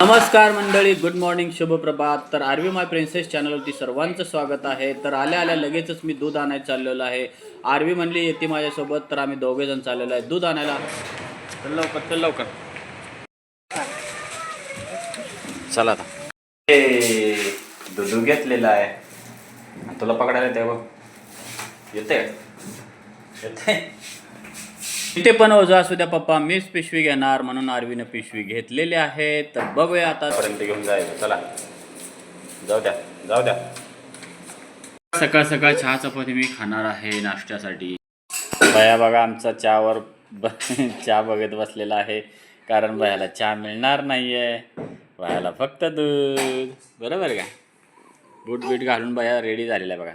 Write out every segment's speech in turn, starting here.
नमस्कार मंडळी good morning शुभ प्रभात तर आरवी माय प्रिन्सेस चॅनलवरती सर्वांचं स्वागत आहे. तर आल्या आल्या लगेचच मी दूध आणायला चाललेलो आहे. आरवी म्हणली येते माझ्यासोबत. तर आम्ही दोघे जण चाललेलो आहे. दूध आणायला. चल लवकर चल लवकर. चला आता. दूध घेतलेलं आहे. तुला पकडायला येते बघ. येते येते इथे पण ओझा असू द्या पप्पा मीच पिशवी घेणार म्हणून आरवीनं पिशवी घेतलेली आहे. तर बघूया आता. पर्यंत घेऊन जायचं चला. जाऊ द्या जाऊ द्या. सकाळ सकाळ चहा चपाती मी खाणार आहे नाश्त्यासाठी. बया बघा आमचा चहावर ब चहा बघत बसलेला आहे. कारण बयाला चहा मिळणार नाहीये. बयाला फक्त दूध. बरोबर का? बूट बीट घालून बया रेडी झालेला आहे बघा.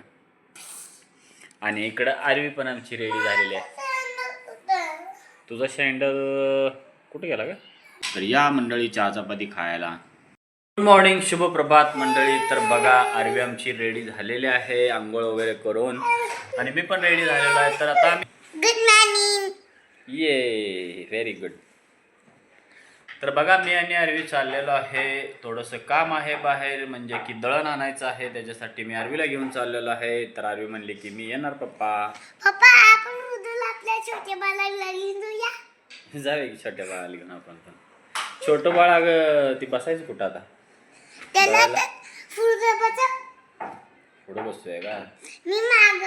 आणि इकडं आरवी पण आमची रेडी झालेली आहे. तुझा शँडल कुठे गेला का तर या मंडळी चहा चपाती खायला. गुड मॉर्निंग शुभ प्रभात मंडळी. तर बघा आरवी आमची रेडी झालेली आहे आंघोळ वगैरे करून. आणि मी पण रेडी झालेलो आहे. तर आता आम्ही गुड मॉर्निंग ये व्हेरी गुड तर बघा मी आणि आरवी चाललेलो आहे. थोडंसं काम आहे बाहेर म्हणजे की दळण आणायचं आहे. त्याच्यासाठी मी आरवीला घेऊन चाललेलो आहे. तर आरवी म्हणली की मी येणार पप्पा. पप्पा आपण आपल्या छोट्या बाळाला घेऊन जाऊया जाऊया की छोट्या बाळाला घेऊन आपण पण. छोटं बाळ अगं ती बसायचं कुठं आता? त्याला बाळाला? फुलगोबाचा पुढं बसतोय का? मी माग.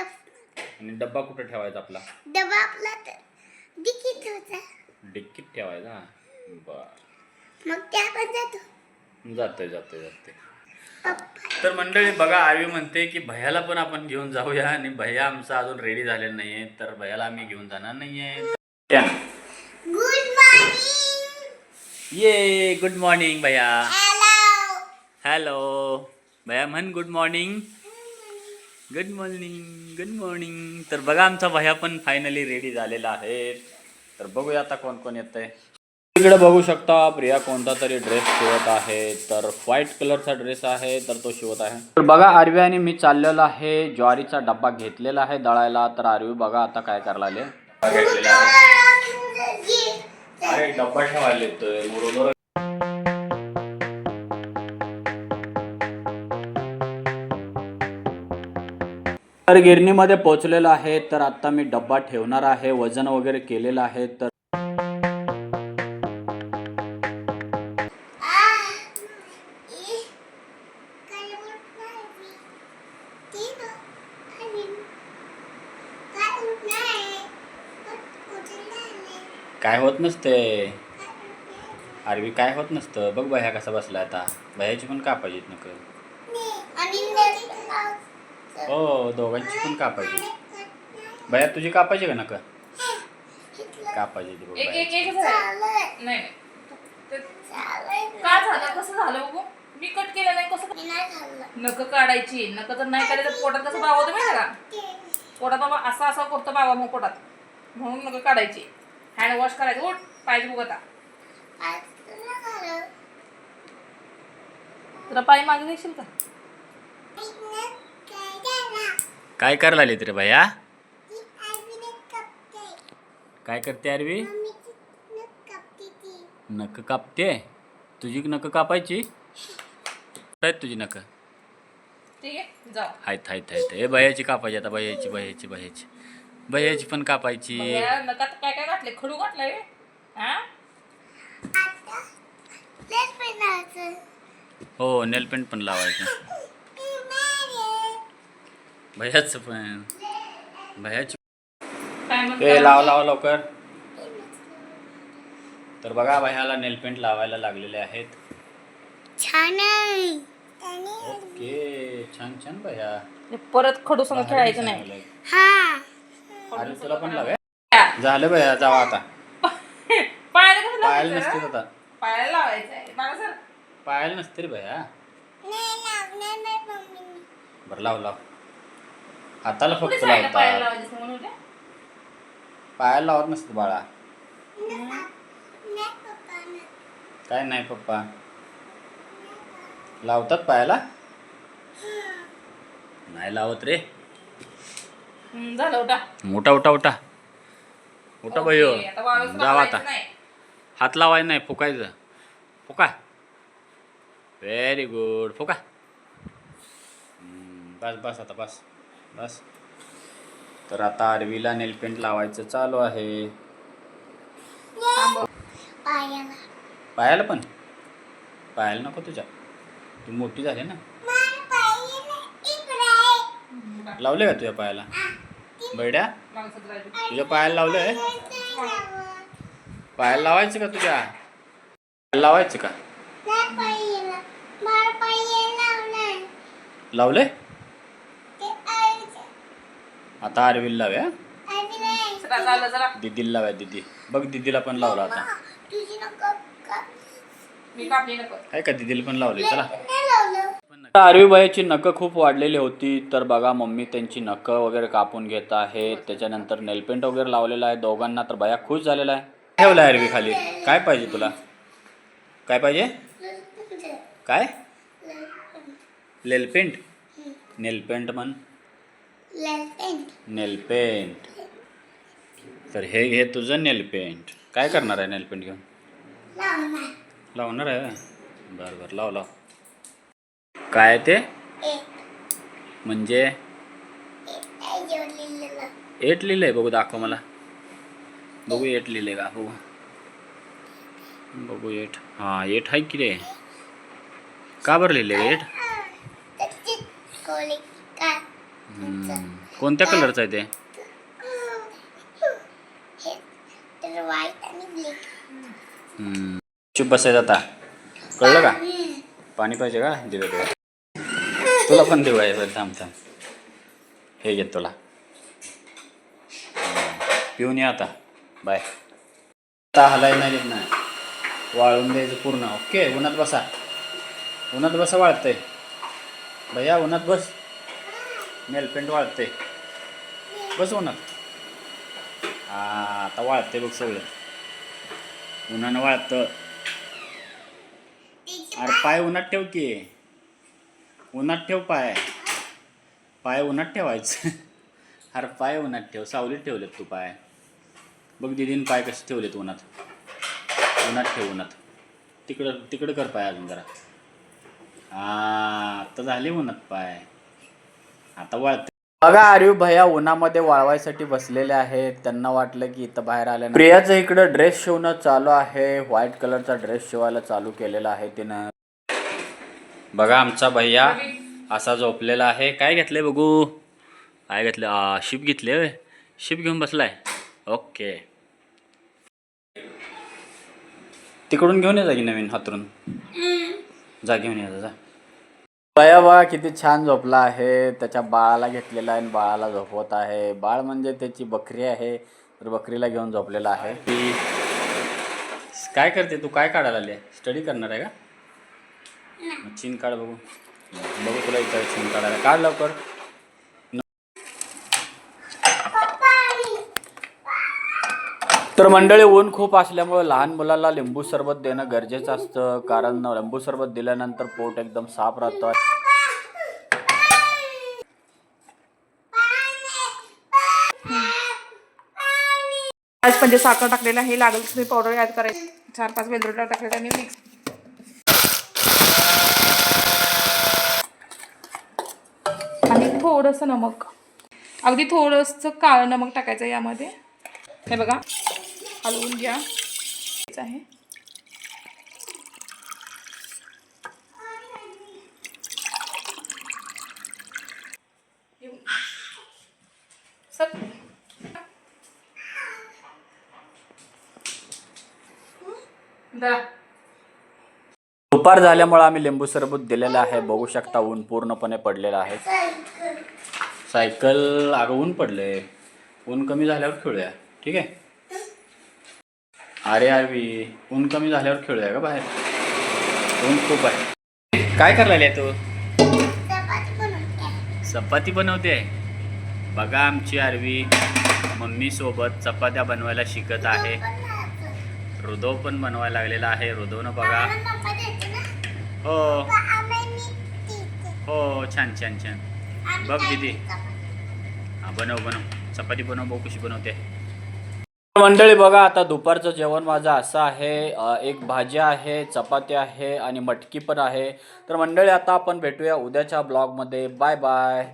आणि डब्बा कुठं ठेवायचा आपला? डबा आपला डिकीत होता. डिक्कीत ठेवायचा? बर. मग ते आपण जातो. जातोय जातोय जातोय. तर मंडळी बघा आरवी म्हणते की भैयाला पण आपण घेऊन जाऊया आणि भैया आमचा अजून रेडी झालेला नाहीये तर भैयाला आम्ही घेऊन जाणार नाहीये. गुड मॉर्निंग ये गुड मॉर्निंग भैया. हॅलो हॅलो भैया म्हण good morning good morning good morning तर बघा आमचा भैया पण फायनली रेडी झालेला आहे. तर बघूया आता कोण कोण येत आहे इकडे बघू शकता प्रिया कोणता तरी ड्रेस शिवत आहे तर व्हाईट कलरचा ड्रेस आहे तर तो शिवत आहे. तर बघा आरवी आणि मी चाललेलो आहे ज्वारीचा डब्बा घेतलेला आहे दळायला तर आरवी बघा आता काय करायला आले अरे डब्बा ठेवायला बरोबर तर गिरणीमध्ये पोहोचलेलो आहे तर आता मी डब्बा ठेवणार आहे वजन वगैरे केलेलं आहे तर होत नसते आरवी काय होत नसतं. बघ बह्या कसा बसला आता. बह्याची पण कापायची नक हो दोघांची पण कापायची बह्या तुझी कापायची का नका कापायची ती बघ एक झालं नाही. नाही. ते- का झालं? कसं झालं बघू? मी कट केलं नाही कसं नक काढायची नक जर नाही काढायचं. तर पोटात कसं बाबा तुम्ही का? पोटात बाबा असा असा करतो बाबा मग पोटात. म्हणून नक काढायची हँड वॉश करायचं. उठ पाहिजे बघ आता. तुला पाय मागे देशील का? काय करायला आली तरी भैया काय करते आरवी? नख कापते. तुझी नख कापायची? तुझी नख. ठीक आहे जाऊ. आहेत आहेत आहेत. हे बह्याची कापायची आता बह्याची बह्याची बह्याची बह्याची पण कापायची. काय काय घातले? खडू घातलाय हा? हो नेल पेंट पण लावायचं. भैयाच पण. भैयाची काय ते म्हणतो लावा लावा लवकर. तर बघा भैयाला नेल पेंट लावायला लागलेले आहेत. छान आहे. ओके छान छान भैया. परत खडू संग खेळायचं नाही. नाही हा. अरे तुला पण लावे झालं भैया जावा आता. पायाला कसं पायाला लावायचं नसते आता. पायाला लावायचं आहे. मला सर. पायाला नसते रे भैया नाही लागणार नाही मम्मी बरं लाव लाव. हाताला कुठे फक्त साईडला पायाला लावतात. लावायचं म्हणून उद्या? पायाला लावत नसतं बाळा. नाही पप्पा नाही. काय नाही पप्पा. लावतात पायाला? नाही लावत रे. झालं उठा. मोठा उठा उठा. उठा भयो ओके, आता जावा आता. लावायचं नाही. हात लावायचं नाही फुकायचं. फुका. Very good फुका. हम्म, बस बस आता बस बस. तर आता आरवीला नेलपेंट लावायचं चालू आहे. पायाला. पायाला पण? पायाला नको तुझ्या. तू मोठी झाली ना. लावले का तुझ्या पायाला? बैड्या. तुझ्या पायाला लावलंय? पायाला लावायचं का तुझ्या? पायाला लावायचं का? लावलंय? आता आरवीला लाव्या. आई नाही चला, चाललं, चला. दिदीला लाव्या दिदी. बघ दिदीला पण लावला आता. तुझी नको का मी कापली नको. आहे का दिदीला पण लावले चला. नाही लावलं आरवी बायाची नखं खूप वाढलेली होती. तर बघा मम्मी त्यांची नखं वगैरे कापून घेत आहे. त्याच्यानंतर नेलपेंट वगैरे लावलेला आहे. दोघांना तर बाया खुश झालेला आहे. ठेवला आरवी खाली? काय पाहिजे तुला? काय पाहिजे? काय? नेलपेंट नेलपेंट म्हण. नेलपेंट तर हे घे तुझं नेलपेंट काय करणार आहे नेलपेंट घेऊन? लावणार. लावणार आहे बरं बरं. लाव लाव. काय ते? म्हणजे? एट लिहिलंय बघू दाखव मला. बघू एट लिहिलंय का? बघू. बघू एट. हां एट आहे की रे? का बरं लिहिलंय एट. कोणत्या कलरचं आहे ते. चुप बसायचं आता. कळलं का? पाणी पाहिजे का? दिवा तुला पण देऊ आहे बरं थांब थांब. हे घेत तुला. पिऊन ये आता. बाय. आता हलाय नाही देत नाही. वाळून द्यायचं पूर्ण. ओके उन्हात बसा. उन्हात बसा वाळतंय. भैया उन्हात बस. नेलपेंट वाळतंय. बस उन्हात. हा आता वाळते बघ सगळं. उन्हानं वाळतं. अरे पाय उन्हात ठेव की. उन्हात ठेव पाय. पाय उन्हात ठेवायचं. अरे पाय उन्हात ठेव. सावलीत ठेवलेत तू पाय. बघ दिदीन पाय कसे ठेवलेत उन्हात. उन्हात ठेव उन्हात. तिकडं तिकडं कर पाय अजून जरा. हा आता झाले उन्हात पाय. आता वाळत. बघा आर्यू भैया उन्हामध्ये वाळवायसाठी बसलेले आहेत. त्यांना वाटलं की इथं बाहेर आल्या प्रियाचं इकडं ड्रेस शिवणं चालू आहे. व्हाईट कलरचा ड्रेस शिवायला चालू केलेला आहे तिनं. बघा आमचा भैया असा झोपलेला आहे. काय घेतलंय बघू? काय घेतलं आ शिप घेतले शिप घेऊन बसलाय. ओके. तिकडून घेऊन ये जा की नवीन हातरून. जा घेऊन ये जा, भैया बघा किती छान झोपला आहे. त्याच्या बाळाला घेतलेला आहे आणि बाळाला झोपवत आहे. बाळ म्हणजे त्याची बकरी आहे तर बकरीला घेऊन झोपलेला आहे. ती काय करते तू? काय काढायला आली स्टडी करणार आहे का? चिन काढ बघू. बघू तुला इथं चिन काढायला. काढ लवकर. तर मंडळी ऊन खूप असल्यामुळे लहान मुलाला लिंबू सरबत देणं गरजेचं असतं. कारण लिंबू सरबत दिल्यानंतर पोट एकदम साफ राहतं. आज म्हणजे साखर टाकलेलं आहे लागेल तुम्ही पावडर ॲड करायची. चार पाच वेलदोडा टाकलेला आणि मिक्स आणि थोडंसं नमक. अगदी थोडंसं काळं नमक टाकायचं यामध्ये. हे बघा हलवून घ्या. आहे. दुपार झाल्यामुळे आम्ही लिंबू सरबत दिलेलं आहे. बघू शकता ऊन पूर्णपणे पडलेलं आहे. सायकल अगं ऊन पडले ऊन कमी झाल्यावर खेळूया. ठीक आहे? अरे आरवी ऊन कमी झाल्यावर खेळूया का बाहेर. ऊन खूप आहे. काय करायला तू? चपाती बनवते. बनवते? बघा आमची आरवी मम्मी सोबत चपात्या बनवायला शिकत आहे. हृदव पण बनवायला लागलेला आहे. हृदवनं बघा. हो. हो छान छान छान. बघ दीदी. हा बनव बनव. चपाती बनव बघू कशी बनवते? मंडळी बघा आता दुपारचं जेवण माझं असं आहे एक भाजी आहे चपाती आहे आणि मटकी पण आहे. तर मंडळी आता आपण भेटूया उद्याच्या ब्लॉगमध्ये. Bye bye.